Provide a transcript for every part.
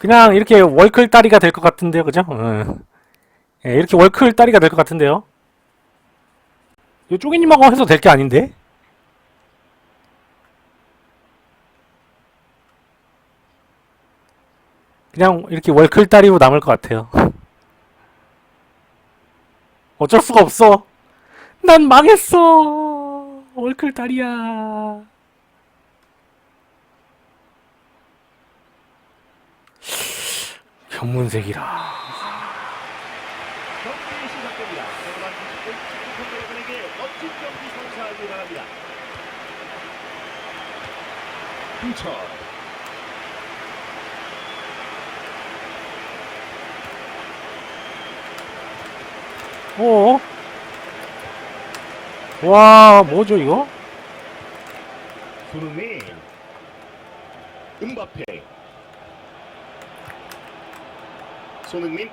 그냥 이렇게 월클 다리가 될 것 같은데요, 그죠? 어. 예, 이렇게 월클 다리가 될 것 같은데요. 이 쪼개님하고 해서 될 게 아닌데? 그냥 이렇게 월클 다리로 남을 것 같아요. 어쩔 수가 없어. 난 망했어. 월클 다리야. 견문색이라. 경기 시작됩니다. 저번 20분 축구 여러분에게 멋진 경기 선사하 홍철 어? 와, 뭐죠, 이거? 손흥민. 음바페 손흥민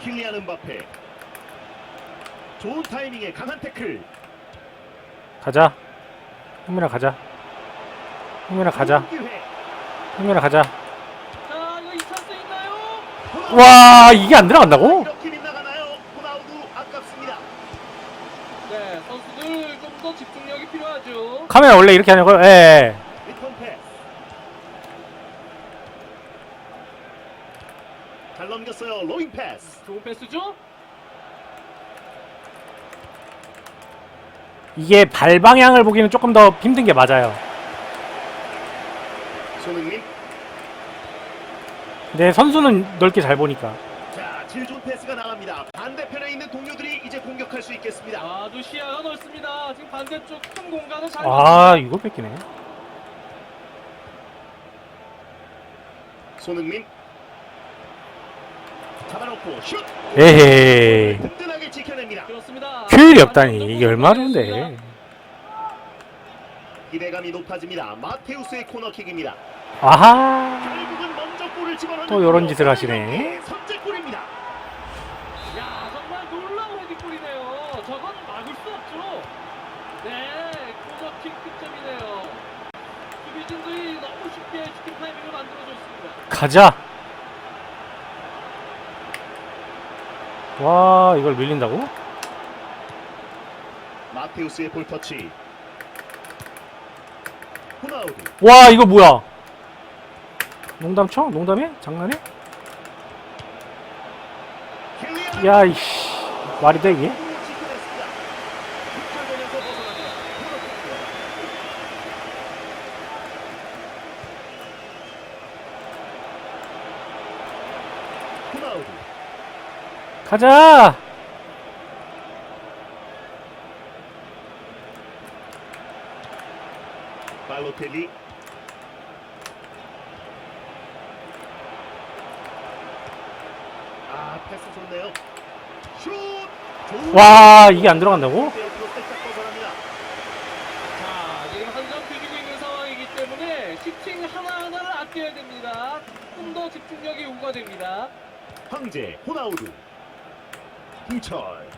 킬리안 음바페 좋은 타이밍에 강한 태클 가자. 흥민아, 가자. 흥민아, 가자. 기회. 흥민아, 가자. 자, 이거 이 찬스인가요? 와, 이게 안 들어간다고? 이렇게 빗나가나요? 호나우두 아깝습니다. 네, 선수들 좀 더 집중력이 필요하죠. 카메라 원래 이렇게 하냐고요? 예, 예. 리턴 패스. 잘 넘겼어요. 로잉 패스. 좋은 패스죠? 이게 발 방향을 보기는 조금 더 힘든 게 맞아요. 손흥민. 근데 선수는 넓게 잘 보니까. 자, 질 좋은 패스가 나갑니다. 반대편에 있는 동료들이 이제 공격할 수 있겠습니다. 아주 시야가 넓습니다. 지금 반대쪽 큰 공간을 잘 아, 이걸 뺏기네. 손흥민. 잡아놓고 슛. 에헤이. 든든하게 지켜냅니다. 그렇습니다. 효율이 없다니. 이게 얼마나 좋은데. 기대감이 높아집니다. 마테우스의 코너킥입니다. 아하. 결국은 먼저 골을 집어넣는 또 요런 짓을 하시네. 선제골입니다. 야, 정말 놀라운 헤딩골이네요. 저건 막을 수 없죠. 네, 코너킥 득점이네요. 수비진들이 너무 쉽게 슈팅 타이밍을 만들어줬습니다. 가자. 와, 이걸 밀린다고? 마테우스의 볼터치. 호나우두. 와, 이거 뭐야? 농담 쳐? 농담해? 장난해? 킬리안 야, 이씨. 말이 돼, 이게? 지켜냈습니다. 득점되면서 벗어납니다. 코너킥입니다. 호나우두. 가자! 발로텔리. 아 패스 좋네요. 슛. 와, 이게 안 들어간다고? 대역으로 살짝 벗어납니다. 자, 지금 한 점 뒤지고 있는 상황이기 때문에 슈팅 하나하나를 아껴야 됩니다. 조금 더 집중력이 요구가 됩니다. 황제 호나우두. 홍철.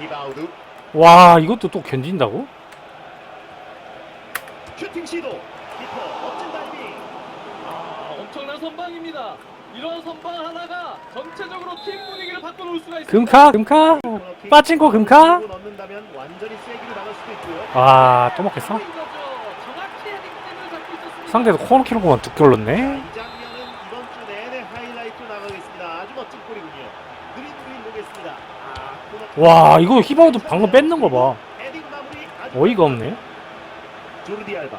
히바우두. 와, 이것도 또 견딘다고? 슈팅 시도. 키퍼 멋진 다이빙. 아, 엄청난 선방입니다. 이런 선방 하나가 전체적으로 팀 분위기를 바꿔놓을 수가 있습니다. 금카? 금카? 빠진코 금카? 넣는다면 완전히 세기로 나갈 수도 있고요. 아, 또 먹겠어? 상대도 코너키로만 자, 올렸네? 이 장면은 이번 주 내내 하이라이트로 나가겠습니다. 아주 멋진 골이군요. 느린 느린 보겠습니다. 아, 코너킥. 와, 이거 히바우드 방금 뺏는 거 봐. 어이가 없네. 조르디 알바.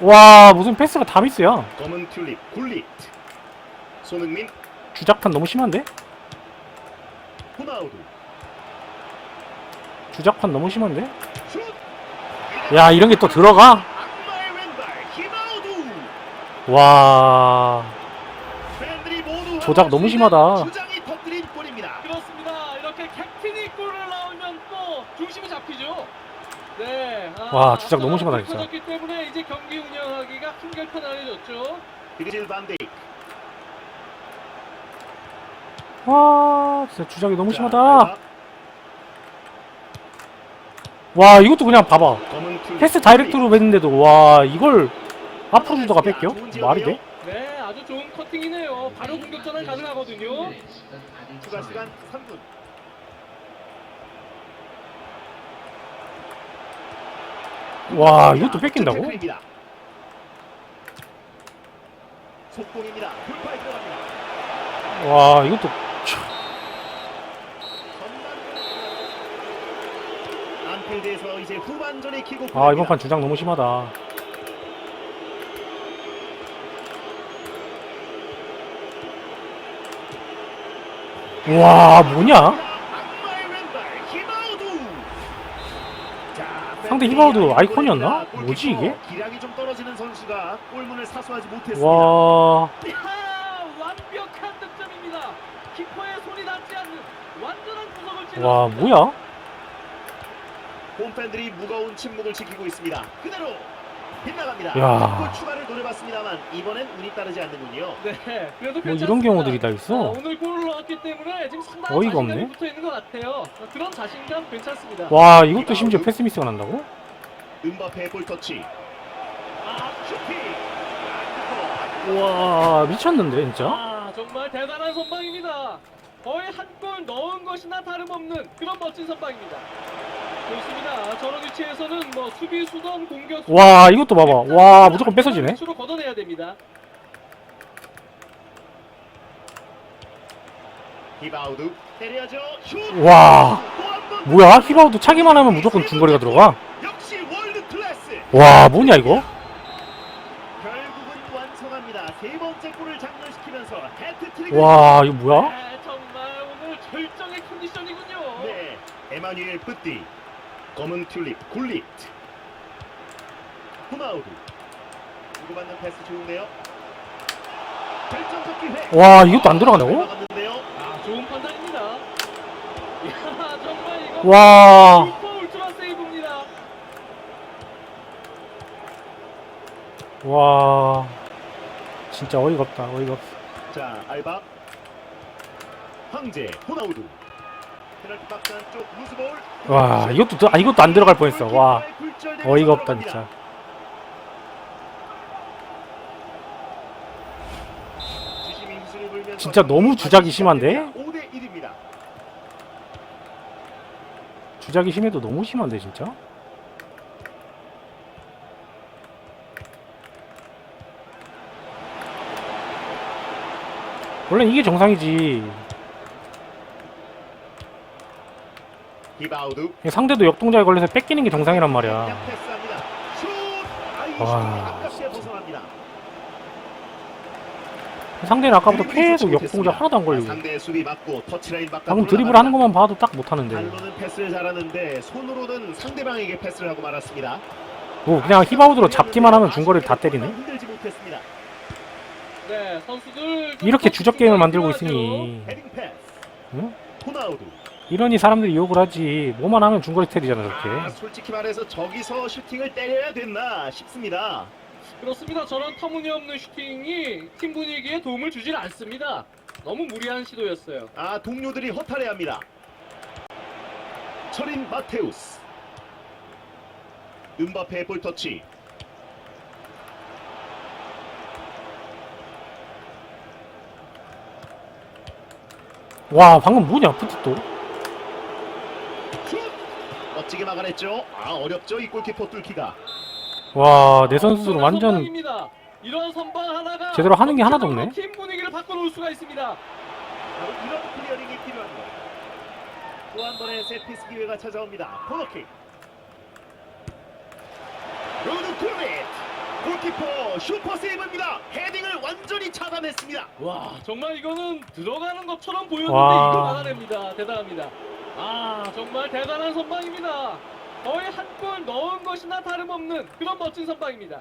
와, 무슨 패스가 다 미스야. 검은 튤립 굴릿. 손흥민 주작판 너무 심한데? 호나우두. 주작판 너무 심한데? 슛. 야, 이런 게 또 들어가? 와, 조작 너무 심하다. 주장이 터뜨린 골입니다. 그렇습니다. 이렇게 캡틴이 골을 넣으면 또 중심이 잡히죠. 네. 아, 와, 주작 너무 심하다, 진짜. 졌기 때문에 이제 경기 운영하기가 한결 편안해졌죠. 비질 반데이크. 와 진짜 주작이 너무 자, 심하다. 와 이것도 그냥 봐봐. 패스 다이렉트로 했는데도 와 이걸 앞으로 주다가 뺏겨? 말이 돼? 네, 아주 좋은 커팅이네요. 바로 공격 전환 가능하거든요. 추가 시간 3분. 와 이것도 뺏긴다고? 태클입니다. 속공입니다. 돌파에 들어갑니다. 와 이것도 안필드에서 이제 후반전에 키고 아 이번 판 주작 너무 심하다 와 뭐냐? 상대 아이콘입니다. 아이콘이었나? 뭐지, 이게? 와. 와 뭐야? 홈팬들이 무거운 침묵을 지키고 있습니다. 그대로 빗나갑니다. 야. 골 추가를 노려봤습니다만 이번엔 운이 따르지 않는군요. 네, 그래도 뭐 괜찮습니다. 이런 경우들이 다 아, 있어? 오늘 골을 넣었기 때문에 지금 상당한 어이가 자신감이 없네. 붙어 있는 것 같아요. 그런 자신감 괜찮습니다. 와 이것도 심지어 패스 미스가 난다고? 음바페의 볼 터치. 아, 슈팅. 아, 와 미쳤는데 진짜? 아, 정말 대단한 선방입니다. 거의 한 골 넣은 것이나 다름없는 그런 멋진 선방입니다. 좋습니다. 저런 위치에서는 뭐 수비수든 공격 와 이것도 봐봐 와 무조건 뺏어지네 수로 걷어내야 됩니다. 히바우드 때려야죠. 슛. 와. 뭐야 히바우드 차기만 하면 무조건 중거리가 들어가? 역시 월드 클래스. 와 뭐냐 이거? 결국은 완성합니다. 세 번째 골을 장렬시키면서 해트트릭. 와 이거 뭐야? 네, 정말 오늘 절정의 컨디션이군요. 네, 에마뉴엘 뿌띠, 검은 튤립, 굴릿, 후나우드. 주고받는 패스 좋은데요. 결정적 기회. 와 이것도 안 들어가냐고? 막았는데요. 아, 좋은 판단입니다. 야, 정말 이거 와 슈퍼 울트라 세이브입니다. 와 진짜 어이가 없다 어이가 없어 자, 알바, 황제, 호나우두. 와 이것도 들- 아 이것도 안 들어갈 뻔했어 와 어이가 없다 진짜 진짜 너무 주작이 심한데? 5대 1입니다. 주작이 심해도 너무 심한데 진짜? 원래 이게 정상이지 상대도 역동작에 걸려서 뺏기는 게 정상이란 말이야 패스합니다. 슛! 슛이 와, 아깝게 벗어납니다. 상대는 아까부터 계속 못했습니다. 하나도 안 걸리고 상대 수비 맞고 터치라인 바깥으로 방금 드리블. 하는 것만 봐도 딱 못하는데 발로는 패스를 잘하는데 손으로는 상대방에게 패스를 하고 말았습니다. 뭐 그냥 히바우드로 잡기만 하면 중거리를 다 때리네 흔들지 못했습니다. 네, 선수들 좀 이렇게 더 주적 게임을 만들고. 있으니 헤딩 패스. 응? 호나우두. 이러니 사람들이 욕을 하지 뭐만 하면 중거리 때리잖아 아, 저렇게 솔직히 말해서 저기서 슈팅을 때려야 됐나 싶습니다. 그렇습니다. 저런 터무니없는 슈팅이 팀 분위기에 도움을 주질 않습니다. 너무 무리한 시도였어요. 아 동료들이 허탈해합니다. 철인 마테우스. 음바페의 볼 터치. 와 방금 뭐냐 푸티또 슛! 멋지게 막아냈죠. 아 어렵죠 이 골키퍼 뚫기가. 와내 엄청난 완전 선방입니다. 이런 선방 하나가 제대로 하는 게 하나도 없네. 팀 분위기를 바꿔놓을 수가 있습니다. 바로 이런 클리어링이 필요합니다. 또한 번의 세트피스 기회가 찾아옵니다. 코너킥. 로드 쿨릿 골키퍼 슈퍼 세이브입니다. 헤딩을 완전히 차단했습니다. 와 정말 이거는 들어가는 것처럼 보였는데 와. 이걸 막아냅니다. 대단합니다. 아 정말 대단한 선방입니다. 거의 한 골 넣은 것이나 다름없는 그런 멋진 선방입니다.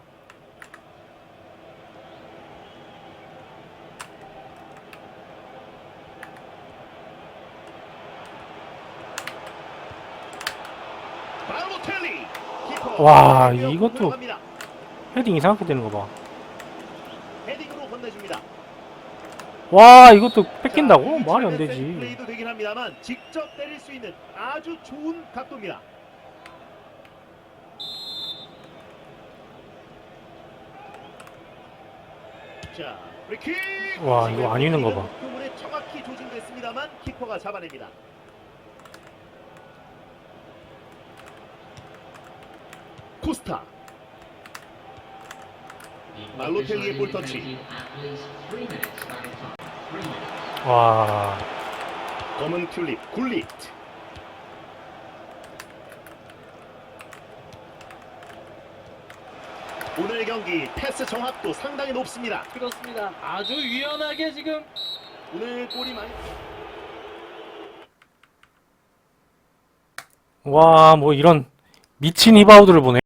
와, 헤딩으로 이것도-. 헤딩 이상하게 되는 거 봐 헤딩으로 건네줍니다. 와 이것도 뺏긴다고? 자, 말이 안이 되지. 플레이도 되긴 합니다만 직접 때릴 수 있는 아주 좋은 각도입니다. 자, 프리킥! 와, 이거 안 있는 거 봐. 목표물에 정확히 조진됐습니다만 키퍼가 잡아냅니다. 코스타 말로텔리의 볼터치 와 검은 튤립 굴릿 오늘 경기 패스 정확도 상당히 높습니다. 그렇습니다. 아주 유연하게 지금 오늘 골이 많이 와, 뭐 이런 미친 히바우드를 보네.